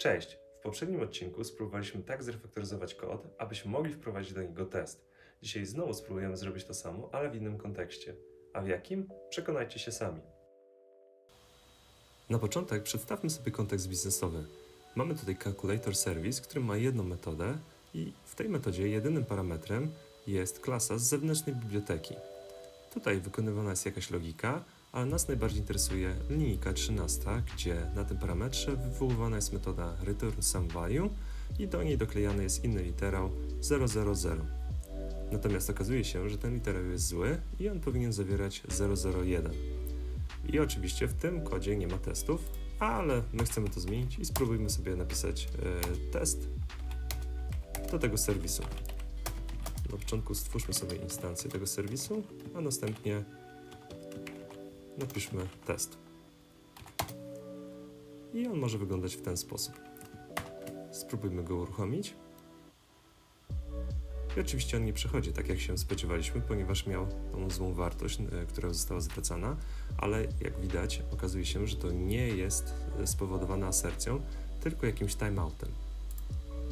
Cześć! W poprzednim odcinku spróbowaliśmy tak zrefaktoryzować kod, abyśmy mogli wprowadzić do niego test. Dzisiaj znowu spróbujemy zrobić to samo, ale w innym kontekście. A w jakim? Przekonajcie się sami. Na początek przedstawmy sobie kontekst biznesowy. Mamy tutaj calculator service, który ma jedną metodę i w tej metodzie jedynym parametrem jest klasa z zewnętrznej biblioteki. Tutaj wykonywana jest jakaś logika, ale nas najbardziej interesuje linijka 13, gdzie na tym parametrze wywoływana jest metoda return some value i do niej doklejany jest inny literał 000. Natomiast okazuje się, że ten literał jest zły i on powinien zawierać 001. I oczywiście w tym kodzie nie ma testów, ale my chcemy to zmienić i spróbujmy sobie napisać e, test do tego serwisu. Na początku stwórzmy sobie instancję tego serwisu, a następnie napiszmy test. I on może wyglądać w ten sposób. Spróbujmy go uruchomić. I oczywiście on nie przechodzi tak, jak się spodziewaliśmy, ponieważ miał tą złą wartość, e, która została zwracana, ale jak widać, okazuje się, że to nie jest e, spowodowane asercją, tylko jakimś timeoutem.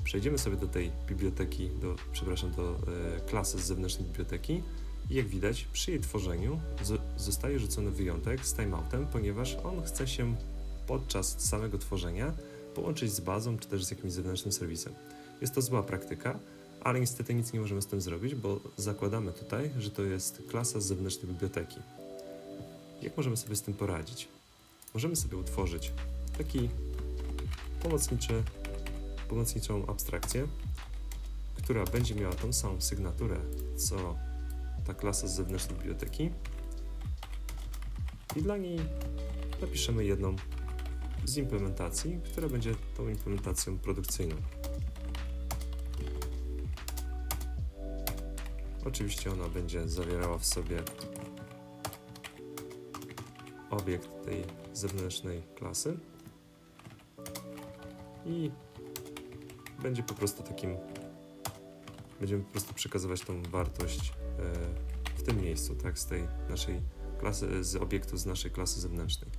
Przejdziemy sobie do tej biblioteki, do, przepraszam, do e, klasy z zewnętrznej biblioteki i jak widać, przy jej tworzeniu zostaje rzucony wyjątek z timeoutem, ponieważ on chce się podczas samego tworzenia połączyć z bazą czy też z jakimś zewnętrznym serwisem. Jest to zła praktyka, ale niestety nic nie możemy z tym zrobić, bo zakładamy tutaj, że to jest klasa z zewnętrznej biblioteki. Jak możemy sobie z tym poradzić? Możemy sobie utworzyć taki pomocniczy, pomocniczą abstrakcję, która będzie miała tą samą sygnaturę, co ta klasa z zewnętrznej biblioteki. I dla niej napiszemy jedną z implementacji, która będzie tą implementacją produkcyjną. Oczywiście ona będzie zawierała w sobie obiekt tej zewnętrznej klasy i będzie po prostu takim będziemy po prostu przekazywać tą wartość e, w tym miejscu, tak, z tej naszej klasy, z obiektu z naszej klasy zewnętrznej.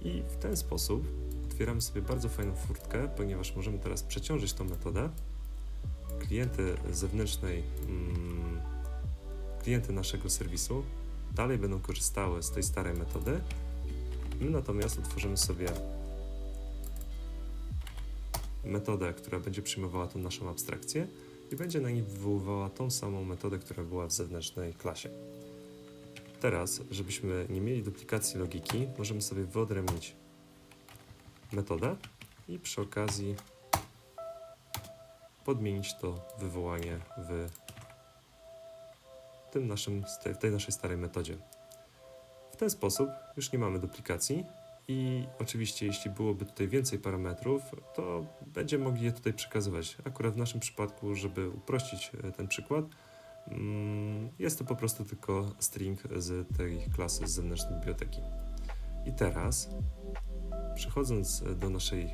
I w ten sposób otwieramy sobie bardzo fajną furtkę, ponieważ możemy teraz przeciążyć tą metodę. Klienty zewnętrznej, mm, klienty naszego serwisu dalej będą korzystały z tej starej metody. My natomiast utworzymy sobie metodę, która będzie przyjmowała tą naszą abstrakcję i będzie na niej wywoływała tą samą metodę, która była w zewnętrznej klasie. Teraz, żebyśmy nie mieli duplikacji logiki, możemy sobie wyodrębnić metodę i przy okazji podmienić to wywołanie w tym naszym, tej naszej starej metodzie. W ten sposób już nie mamy duplikacji i oczywiście jeśli byłoby tutaj więcej parametrów, to będziemy mogli je tutaj przekazywać. Akurat w naszym przypadku, żeby uprościć e, ten przykład, mm, jest to po prostu tylko string z tej klasy z zewnętrznej biblioteki. I teraz, przechodząc do naszej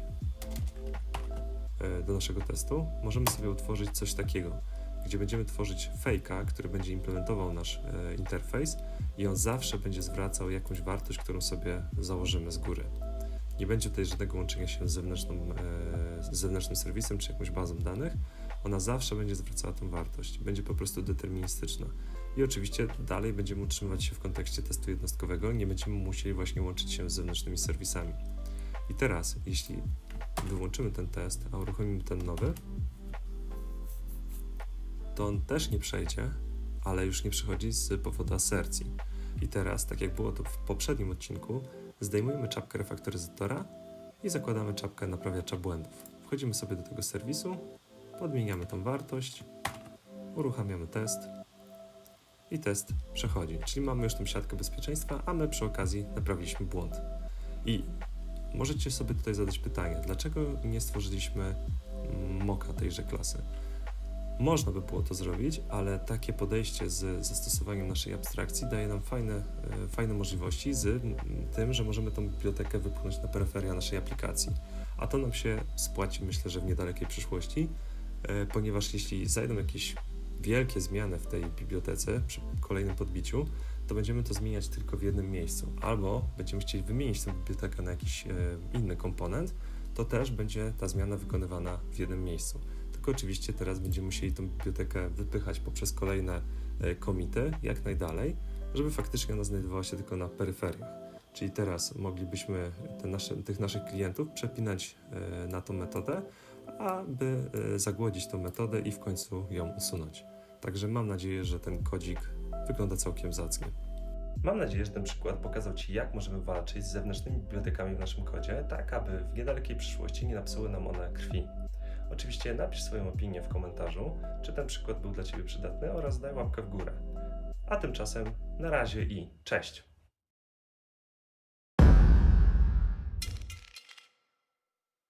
e, do naszego testu, możemy sobie utworzyć coś takiego, gdzie będziemy tworzyć fake'a, który będzie implementował nasz e, interfejs i on zawsze będzie zwracał jakąś wartość, którą sobie założymy z góry. Nie będzie tutaj żadnego łączenia się z, zewnętrzną, e, z zewnętrznym serwisem czy jakąś bazą danych. Ona zawsze będzie zwracała tą wartość. Będzie po prostu deterministyczna. I oczywiście dalej będziemy utrzymywać się w kontekście testu jednostkowego, nie będziemy musieli właśnie łączyć się z zewnętrznymi serwisami. I teraz, jeśli wyłączymy ten test, a uruchomimy ten nowy, to on też nie przejdzie, ale już nie przechodzi z powodu asercji. I teraz, tak jak było to w poprzednim odcinku, zdejmujemy czapkę refaktoryzatora i zakładamy czapkę naprawiacza błędów. Wchodzimy sobie do tego serwisu, podmieniamy tą wartość, uruchamiamy test i test przechodzi. Czyli mamy już tą siatkę bezpieczeństwa, a my przy okazji naprawiliśmy błąd. I możecie sobie tutaj zadać pytanie, dlaczego nie stworzyliśmy moka tejże klasy? Można by było to zrobić, ale takie podejście z zastosowaniem naszej abstrakcji daje nam fajne, e, fajne możliwości z tym, że możemy tą bibliotekę wypchnąć na peryferia naszej aplikacji. A to nam się spłaci, myślę, że w niedalekiej przyszłości, e, ponieważ jeśli zajdą jakieś wielkie zmiany w tej bibliotece przy kolejnym podbiciu, to będziemy to zmieniać tylko w jednym miejscu. Albo będziemy chcieli wymienić tę bibliotekę na jakiś e, inny komponent, to też będzie ta zmiana wykonywana w jednym miejscu. Tylko oczywiście teraz będziemy musieli tą bibliotekę wypychać poprzez kolejne e, komity jak najdalej, żeby faktycznie ona znajdowała się tylko na peryferiach. Czyli teraz moglibyśmy nasze, tych naszych klientów przepinać e, na tą metodę, aby e, zagłodzić tą metodę i w końcu ją usunąć. Także mam nadzieję, że ten kodzik wygląda całkiem zacnie. Mam nadzieję, że ten przykład pokazał Ci, jak możemy walczyć z zewnętrznymi bibliotekami w naszym kodzie, tak aby w niedalekiej przyszłości nie napsuły nam one krwi. Oczywiście napisz swoją opinię w komentarzu, czy ten przykład był dla Ciebie przydatny oraz daj łapkę w górę. A tymczasem na razie i cześć!